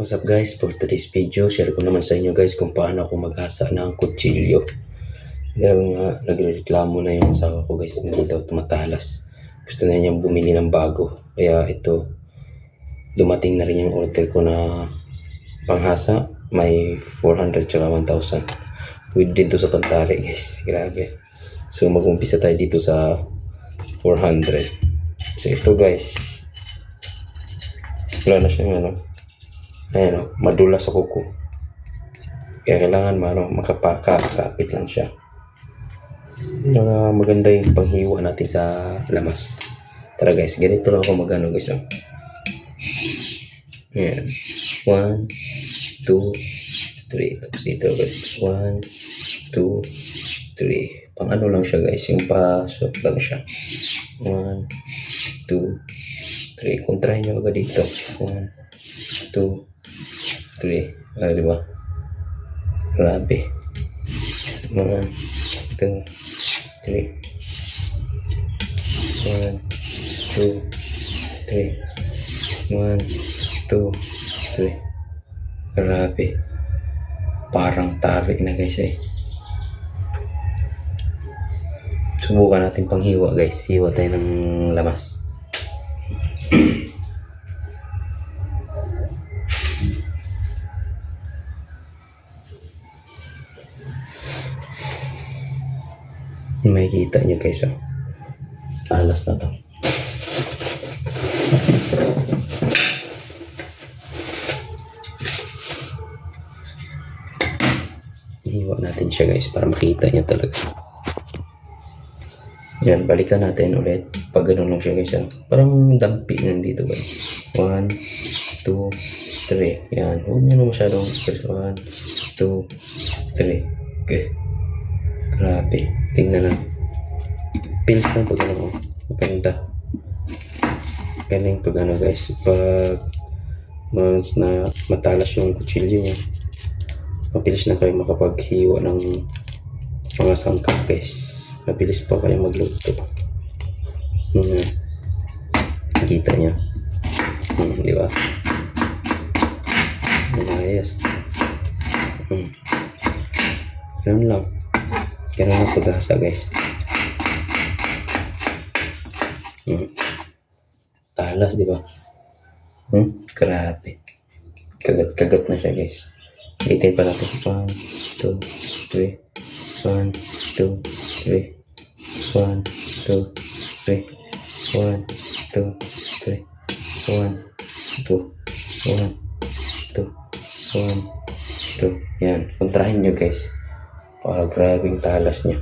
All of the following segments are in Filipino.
What's up guys, for today's video, share ko naman sa inyo guys kung paano ako maghasa ng kutsilyo. Dahil nga, nagre-reklamo na yung asawa ko guys, hindi daw tumatalas. Gusto na niyang bumili ng bago. Kaya ito, dumating na rin yung order ko na panghasa. May 400 tsaka 1,000. Pwede din to sa pantari guys, grabe. So mag-umpisa tayo dito sa 400. So ito guys, wala na siyang ano, Ayan o, madula sa kuko. Kaya kailangan ano, makapaka, kapit lang siya. Yung uh, maganda yung panghiwa natin sa lamas. Tara guys, ganito lang ako magano guys. Oh. Ayan. One, two, three. Tapos dito guys. One, two, three. Pang ano lang siya guys, yung pasok lang siya. One, two, three. Kontrahin nyo agad dito. One, two, 3. Ah, di ba? Grabe. 1, 2, 3. 1, 2, 3. 1, 2, 3. Grabe. Parang tari na guys eh. Subukan natin panghiwa guys. Hiwa tayo ng lamas. May kita nyo guys oh. Alas na to. Ihiwa natin siya guys para makita niya talaga. Yan, balikan natin ulit. Pag ganun lang siya guys. ah. Parang dampi nandito guys. 1, 2, 3. Yan. Huwag nyo na masyadong press. 1, 2, 3. Okay. Grabe. Tingnan na. Pilit lang pag ano. Maganda. Galing pag ano guys. Pag once na matalas yung kutsilyo. Mabilis na kayo makapaghiwa ng mga sangkap guys. Mabilis pa kayo magluto. Hmm. Kita niya. Hmm, di ba? Ayos. Hmm. Ganun lang. Ganun lang paghasa guys. Hmm. Talas, di ba? Hmm? Grabe. Kagat-kagat na siya guys. Itin pa natin. 1, 2, 3. 1, 2, 3. 1, 2, 3. 1, 2, 3. 1, 2, 1, 2, 1, 2. Yan. Kontrahin nyo guys. Para grabing talas niya.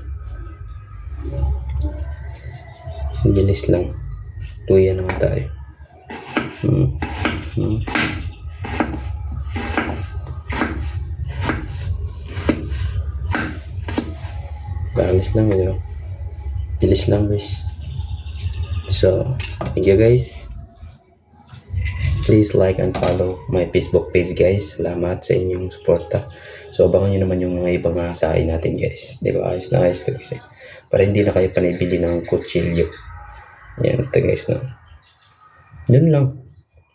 Bilis lang. Tuya naman tayo. Hmm. Hmm. Talas lang yun. Bilis lang guys. So, thank you guys. Please like and follow my Facebook page guys. Salamat sa inyong suporta. So, abangan nyo naman yung mga ibang hasain natin guys. Di ba? Ayos na ayos to guys. eh. Para hindi na kayo panibili ng kutsilyo. Yan ito guys no. Yun lang.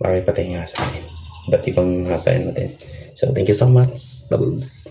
Marami pa tayong hasain. Iba't ibang hasain natin. So, thank you so much. Bubbles.